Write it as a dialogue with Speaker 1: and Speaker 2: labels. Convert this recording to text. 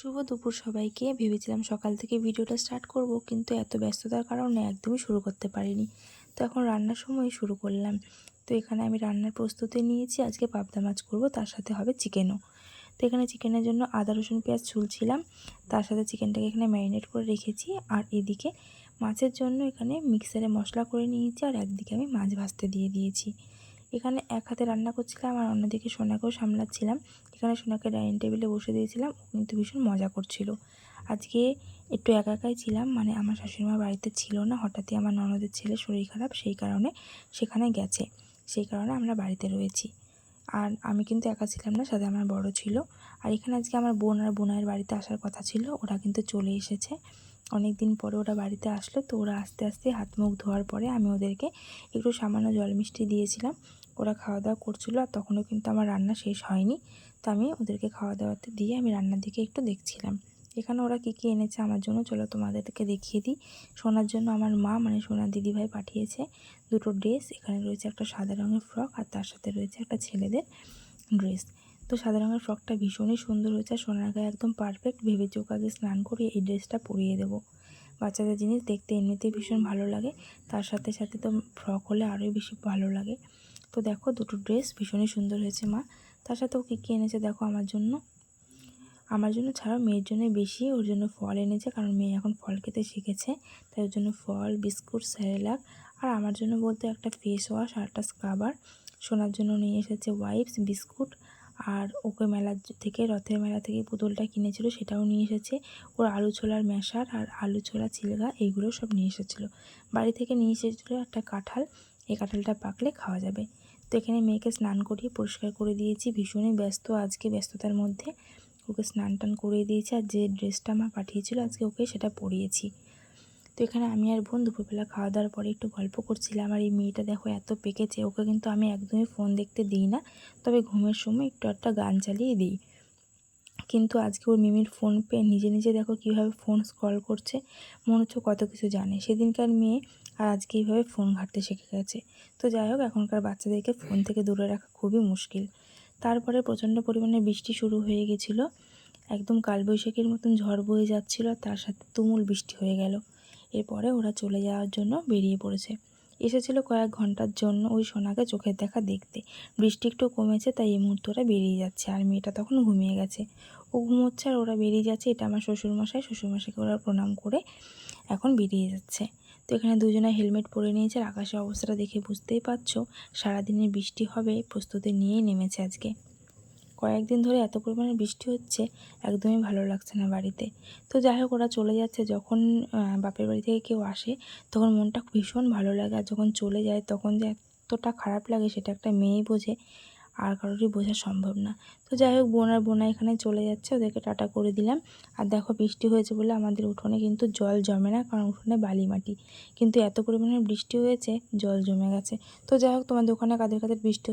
Speaker 1: শুভ দুপুর সবাইকে। ভেবেছিলাম সকাল থেকে ভিডিওটা স্টার্ট করব, কিন্তু এত ব্যস্ততার কারণে একদমই শুরু করতে পারিনি। তো এখন রান্নার সময় শুরু করলাম। তো এখানে আমি রান্নার প্রস্তুতি নিয়েছি। আজকে পাবদা মাছ করব, তার সাথে হবে চিকেনও। তো এখানে চিকেনের জন্য আদা, রসুন, পেঁয়াজ ছুলছিলাম। তার সাথে চিকেনটাকে এখানে ম্যারিনেট করে রেখেছি। আর এদিকে মাছের জন্য এখানে মিক্সারে মশলা করে নিয়েছি। আর একদিকে আমি মাছ ভাজতে দিয়ে দিয়েছি। এখানে এক হাতে রান্না করছিলাম আর অন্যদিকে সোনাকেও সামলাচ্ছিলাম। এখানে সোনাকে ডাইনিং টেবিলে বসে দিয়েছিলাম। ও কিন্তু ভীষণ মজা করছিল। আজকে একটু একা একাই ছিলাম মানে আমার শাশুড়িমা বাড়িতে ছিল না। হঠাৎই আমার ননদের ছেলে শরীর খারাপ, সেই কারণে সেখানে গেছে। সেই কারণে আমরা বাড়িতে রয়েছি। আর আমি কিন্তু একা ছিলাম না, সাথে আমার বড় ছিল। আর এখানে আজকে আমার বোন আর বোনের বাড়িতে আসার কথা ছিল। ওরা কিন্তু চলে এসেছে। অনেক দিন পরে ওরা বাড়িতে আসলো, তো ওরা আস্তে আস্তে হাত মুখ ধোয়ার পরে আমি ওদেরকে একটু সামান্য জল মিষ্টি দিয়েছিলাম। ওরা খাওয়া দাওয়া করছিল আর তখনও কিন্তু আমার রান্না শেষ হয়নি। তো আমি ওদেরকে খাওয়া দাওয়াতে দিয়ে আমি রান্নার দিকে একটু দেখছিলাম। এখানে ওরা কী কী এনেছে আমার জন্য চলো তোমাদেরকে দেখিয়ে দিই। সোনার জন্য আমার মা মানে সোনার দিদিভাই পাঠিয়েছে দুটো ড্রেস। এখানে রয়েছে একটা সাদা রঙের ফ্রক আর তার সাথে রয়েছে একটা ছেলেদের ড্রেস। তো সাদা রঙের ফ্রকটা ভীষণই সুন্দর হয়েছে আর সোনার গায়ে একদম পারফেক্ট ভেবে চোখাকে স্নান করিয়ে এই ড্রেসটা পরিয়ে দেবো। বাচ্চাদের জিনিস দেখতে এমনিতেই ভীষণ ভালো লাগে, তার সাথে সাথে তো ফ্রক হলে আরোই বেশি ভালো লাগে। তো দেখো দুটো ড্রেস ভীষণই সুন্দর হয়েছে মা, তার সাথে ও কী কী এনেছে দেখো আমার জন্য। আমার জন্য ছাড়াও মেয়ের জন্য বেশি, ওর জন্য ফল এনেছে কারণ মেয়ে এখন ফল খেতে শিখেছে, তাই ওর জন্য ফল, বিস্কুট স্যারেলাক আর আমার জন্য বলতে একটা ফেস ওয়াশ আর একটা স্ক্রাবার সোনার জন্য নিয়ে এসেছে ওয়াইপস বিস্কুট আর ওকে মেলা থেকে, রথের মেলা থেকে পুতুলটা কিনেছিল, সেটাও নিয়ে এসেছে। ওর আলু ছোলার ম্যাশার আর আলু ছোলা চিলগা এইগুলো সব নিয়ে এসেছিল। বাড়ি থেকে নিয়ে এসেছিল একটা কাঁঠাল। এই কাঁঠালটা পাকলে খাওয়া যাবে। তো এখানে মেয়েকে স্নান করিয়ে পরিষ্কার করে দিয়েছি। ভীষণই ব্যস্ত আজকে, ব্যস্ততার মধ্যে। ওকে স্নান টান করিয়ে দিয়েছি আর যে ড্রেসটা আমার পাঠিয়েছিল, আজকে ওকে সেটা পরিয়েছি। তো এখানে আমি আর বোন দুপুরবেলা খাওয়া দাওয়ার পরে একটু গল্প করছিলাম আর এই মেয়েটা দেখো এত পেকেছে, ওকে কিন্তু আমি একদমই ফোন দেখতে দিই না। তবে ঘুমের সময় একটু একটা গান চালিয়ে দিই। কিন্তু আজকে ওর মিমির ফোন পেয়ে নিজে নিজে দেখো কীভাবে ফোন স্ক্রল করছে, মনে হচ্ছে কত কিছু জানে। সেদিনকার মেয়ে আর আজকে এইভাবে ফোন ঘাটতে শিখে গেছে। তো যাই হোক, এখনকার বাচ্চাদেরকে ফোন থেকে দূরে রাখা খুবই মুশকিল। তারপরে প্রচণ্ড পরিমাণে বৃষ্টি শুরু হয়ে গেছিল। একদম কালবৈশাখীর মতন ঝড় বয়ে যাচ্ছিল তার সাথে তুমুল বৃষ্টি হয়ে গেল। এরপরে ওরা চলে যাওয়ার জন্য বেরিয়ে পড়েছে। এসেছিল কয়েক ঘণ্টার জন্য ওই সোনাকে চোখের দেখা দেখতে। বৃষ্টি একটু কমেছে, তাই এই মুহূর্তে ওরা বেরিয়ে যাচ্ছে আর মেয়েটা তখন ঘুমিয়ে গেছে। ও ঘুমোচ্ছে আর ওরা বেরিয়ে যাচ্ছে, এটা আমার শ্বশুরমশাই। শ্বশুরমশাইকে ওরা প্রণাম করে এখন বেরিয়ে যাচ্ছে। তো এখানে দুজনে হেলমেট পরে নিয়েছে আর আকাশের অবস্থাটা দেখে বুঝতেই পারছ। সারাদিনের বৃষ্টি হবে, প্রস্তুতি নিয়েই নেমেছে আজকে। কয়েকদিন ধরে এত পরিমাণে বৃষ্টি হচ্ছে, একদমই ভালো লাগছে না বাড়িতে। তো যাই হোক, ওরা চলে যাচ্ছে। যখন বাপের বাড়ি থেকে কেউ আসে, তখন মনটা ভীষণ ভালো লাগে। আর যখন চলে যায়, তখন যে এতটা খারাপ লাগে, সেটা একটা মেয়ে বোঝে। আর কারোরই বোঝা সম্ভব না। তো যাই হোক, বোন আর বোনা এখানে চলে যাচ্ছে। ওদেরকে টাটা করে দিলাম। আর দেখো, বৃষ্টি হয়েছে বলে আমাদের উঠোনে কিন্তু জল জমে না, কারণ উঠোনে বালি মাটি। কিন্তু এত পরিমাণে বৃষ্টি হয়েছে, জল জমে গেছে। তো যাই হোক, তোমাদের ওখানে কাদের কাদের বৃষ্টি